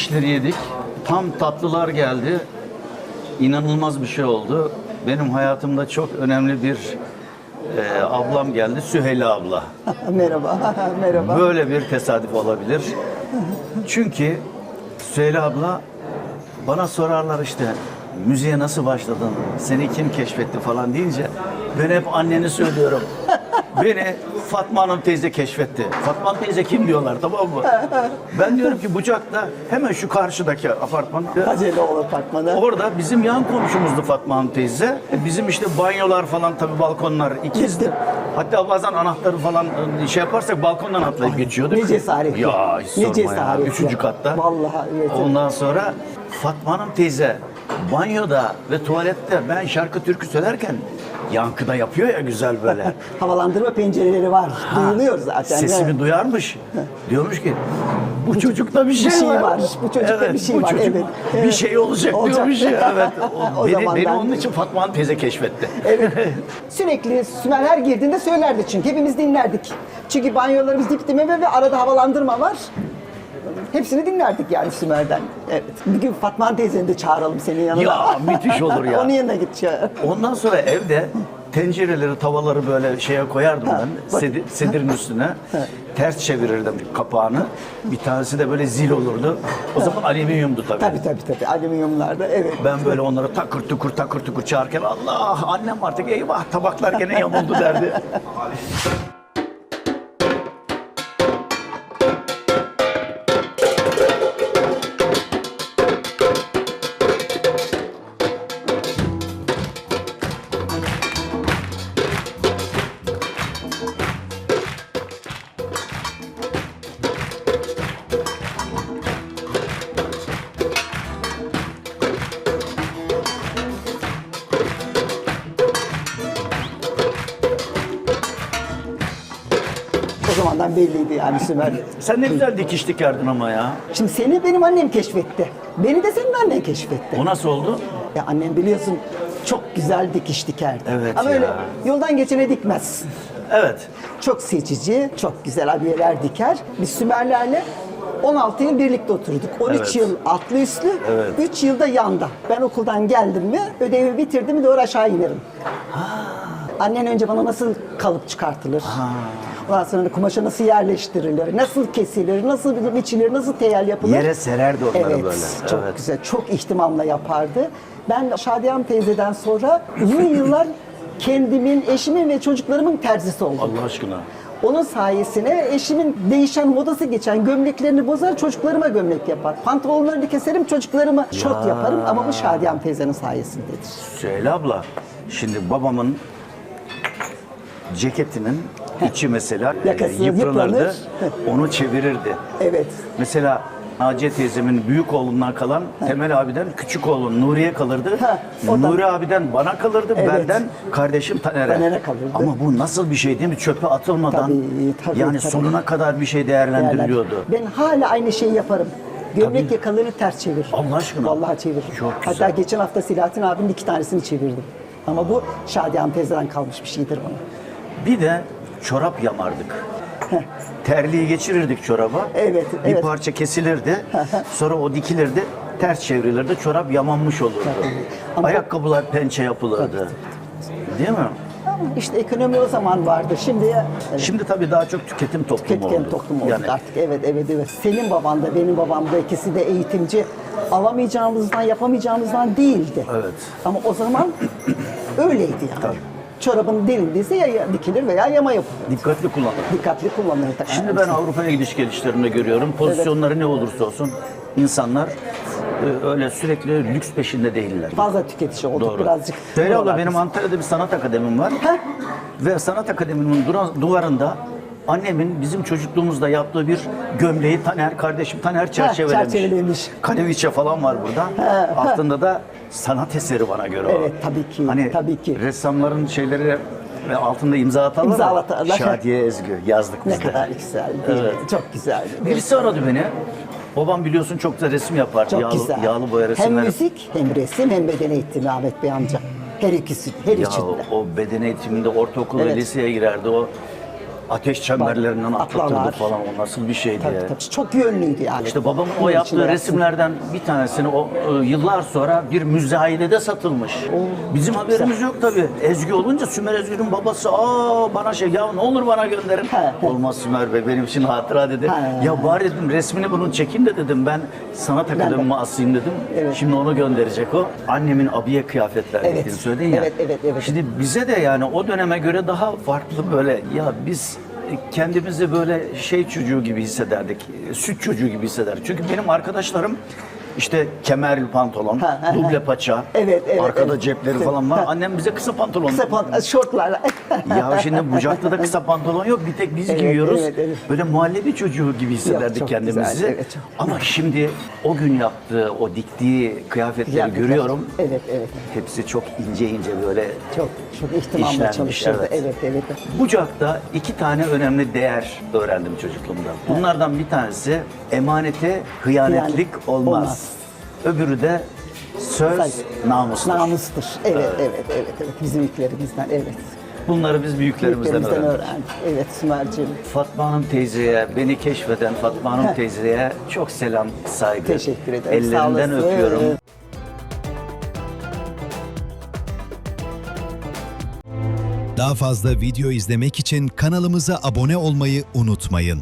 şişleri yedik. Tam tatlılar geldi. İnanılmaz bir şey oldu. Benim hayatımda çok önemli bir e, ablam geldi. Süheyla abla. merhaba, merhaba. Böyle bir tesadüf olabilir. Çünkü Süheyla abla bana sorarlar işte müziğe nasıl başladın, seni kim keşfetti falan deyince ben hep anneni söylüyorum. Beni Fatma Hanım teyze keşfetti. Fatma Hanım teyze kim diyorlar tamam mı? Ben diyorum ki Bucak'ta hemen şu karşıdaki apartman. Haceloğlu Apartmanı. Orada bizim yan komşumuzdu Fatma Hanım teyze. E, Bizim işte banyolar falan tabii balkonlar ikizdi. Hatta bazen anahtarı falan e, şey yaparsak balkondan atlayıp geçiyorduk. Ne cesaret. Ya hiç Ne sorma cesaret. ya. Üçüncü katta. Vallahi evet. Ondan sonra Fatma Hanım teyze banyoda ve tuvalette ben şarkı türkü söylerken yankıda yapıyor ya güzel böyle. Havalandırma pencereleri var. Duyuluyor zaten. Sesimi evet. duyarmış. Diyormuş ki bu çocukta bir şey, şey var. var, bu çocukta bir şey bu var, çocuk evet, Bir evet. şey olacak, Olacak. diyormuş ya. Evet. O, O beni, zaman beni ben- onun için Fatma Hanım teyze keşfetti. Evet. Sürekli Sümer her girdiğinde söylerdi çünkü. Hepimiz dinlerdik. Çünkü banyolarımız dip dibe ve arada havalandırma var. Hepsini dinlerdik yani Sümer'den. Evet. Bir gün Fatma teyzeni de çağıralım senin yanına. Ya, müthiş olur ya. Onun yanına git ya. Ondan sonra evde tencereleri, tavaları böyle şeye koyardım ben. bak. Sedir, sedirin üstüne. Ters çevirirdim kapağını. Bir tanesi de böyle zil olurdu. O zaman alüminyumdu tabii. Tabii tabii tabii. Alüminyumlarda evet. Ben böyle onları takır tukur takır tukur çağırırken Allah annem artık eyvah tabaklar gene yamuldu derdi. Zamandan belliydi yani Sümer. Sen ne güzel dikiş dikerdin ama ya. Şimdi seni benim annem keşfetti. Beni de senin annen keşfetti. O nasıl oldu? Ya annem biliyorsun çok güzel dikiş dikerdi. Evet Ama ya. öyle yoldan geçene dikmez. Evet. Çok seçici, çok güzel abiyeler diker. Biz Sümerlerle 16 yıl birlikte oturduk. 13 Evet. yıl atlı üstlü, Evet. 3 yılda yanda. Ben okuldan geldim mi, ödevi bitirdim mi doğru aşağı inerim. Annen önce bana nasıl kalıp çıkartılır? Ondan sonra kumaşa nasıl yerleştirilir, nasıl kesilir, nasıl biçilir, nasıl teyel yapılır? Yere sererdi onları evet, böyle. Çok Evet. güzel, çok ihtimamla yapardı. Ben Şadiyem teyzeden sonra uzun yıllar kendimin, eşimin ve çocuklarımın terzisi oldum. Allah aşkına. Onun sayesinde eşimin değişen modası geçen gömleklerini bozar, çocuklarıma gömlek yapar. Pantolonlarını keserim, çocuklarıma şort yaparım ama bu Şadiyem teyzenin sayesindedir. Süheyla abla, şimdi babamın ceketinin içi mesela e, Yakası yıpranırdı. yıpranır. Onu çevirirdi. Evet. Mesela Naciye teyzemin büyük oğlundan kalan Temel abiden küçük oğlun Nuriye kalırdı. Ha, o da- Nuri abiden bana kalırdı, Evet. benden kardeşim Taner'e. Taner'e kalırdı. Ama bu nasıl bir şey değil mi? Çöpe atılmadan Tabii, tabii, yani tabii. sonuna kadar bir şey değerlendiriliyordu. Ben hala aynı şeyi yaparım. Gömlek yakalarını ters çevir. Allah aşkına. Vallahi çevir. Çok Hatta güzel. geçen hafta Silahattin abinin iki tanesini çevirdim. Ama bu Şadiyem teyzeden kalmış bir şeydir bana. Bir de çorap yamardık. Terliği geçirirdik çoraba. Evet, Bir evet. parça kesilirdi. sonra o dikilirdi. Ters çevrilirdi. Çorap yamanmış olurdu. Ama- Ayakkabılar pençe yapılırdı. Değil mi? İşte ekonomi o zaman vardı. Şimdi evet, Şimdi tabii daha çok tüketim toplumu tüketken oldu. toplum olduk Yani artık. Evet, evet, evet. Senin baban da benim babam da ikisi de eğitimci. Alamayacağımızdan, yapamayacağımızdan değildi. Evet. Ama o zaman öyleydi yani. Tabii. Çorabın delindiyse ya dikilir veya yama yapılır. dikkatli kullanın. Dikkatli kullanılır. Şimdi ben Avrupa'ya gidiş gelişlerinde görüyorum. Pozisyonları ne olursa olsun insanlar e, öyle sürekli lüks peşinde değiller. fazla tüketici olduk Doğru. birazcık. Söyle abla benim Antalya'da bir sanat akademim var. Ve sanat akademinin duvarında annemin bizim çocukluğumuzda yaptığı bir gömleği Taner kardeşim Taner çerçevelemiş. çerçevelemiş. Kaneviçe falan var burada. Altında da sanat eseri bana göre o. Evet, tabii ki, Hani tabii ki. ressamların şeyleri ve altında imza atarlar. İmza atarlar. Şadiye Ezgü yazdık biz Ne de. kadar güzel. Evet. Çok güzel. Birisi aradı beni. Babam biliyorsun çok da resim yapar. Çok yağlı, güzel. yağlı boya hem resimler. müzik hem resim hem beden eğitimi Ahmet Bey amca. Her ikisi, her Ya üçünde. o beden eğitiminde ortaokul ve Evet. liseye girerdi o. ateş çemberlerinden atlatırdı atlalar. falan. O nasıl bir şeydi Tabii, ya. tabii. Çok yönlüydü yani. İşte babamın o Bunun yaptığı içinde resimlerden bir tanesini o e, yıllar sonra bir müzayedede satılmış. Bizim haberimiz yok tabii. Ezgi olunca Sümer Ezgi'nin babası aa bana şey ya ne olur bana gönderin. He. Olmaz Sümer Bey benim için hatıra dedi. He. Ya bari dedim resmini bunun çekin de dedim ben sanat akademime asayım dedim. Evet. Şimdi onu gönderecek o. Annemin abiye kıyafetler Evet. gittiğini söyledin ya. Evet, evet, evet. Şimdi bize de yani o döneme göre daha farklı böyle ya biz kendimizi böyle şey çocuğu gibi hissederdik. Süt çocuğu gibi hissederdik. Çünkü benim arkadaşlarım işte kemerli pantolon, duble paça, Evet, evet, arkada evet. cepleri falan var. Annem bize kısa pantolon. Kısa pant- şortlarla. Ya şimdi bucakta da kısa pantolon yok. Bir tek biz Evet, giyiyoruz. evet, evet. Böyle muhallebi çocuğu gibi hissederdik çok kendimizi. güzel, evet, çok Ama şimdi o gün yaptığı, o diktiği kıyafetleri Kıyafetler. görüyorum. Evet, evet. Hepsi çok ince ince böyle Çok çok ihtimamla çalışırdı. evet. Evet, evet. Bucak'ta iki tane önemli değer öğrendim çocukluğumda. Bunlardan bir tanesi emanete hıyanetlik Hıyanet olmaz. olmaz. Öbürü de söz namustur. Namustur. Evet, evet, evet, evet. Bizim büyüklerimizden, evet. Bunları biz büyüklerimizden, Büyüklerimizden öğrendik. öğrendik. Evet Sümerciğim. Fatma Hanım teyzeye, beni keşfeden Fatma Hanım teyzeye çok selam, saygı. Teşekkür ederim. Ellerinden öpüyorum. Daha fazla video izlemek için kanalımıza abone olmayı unutmayın.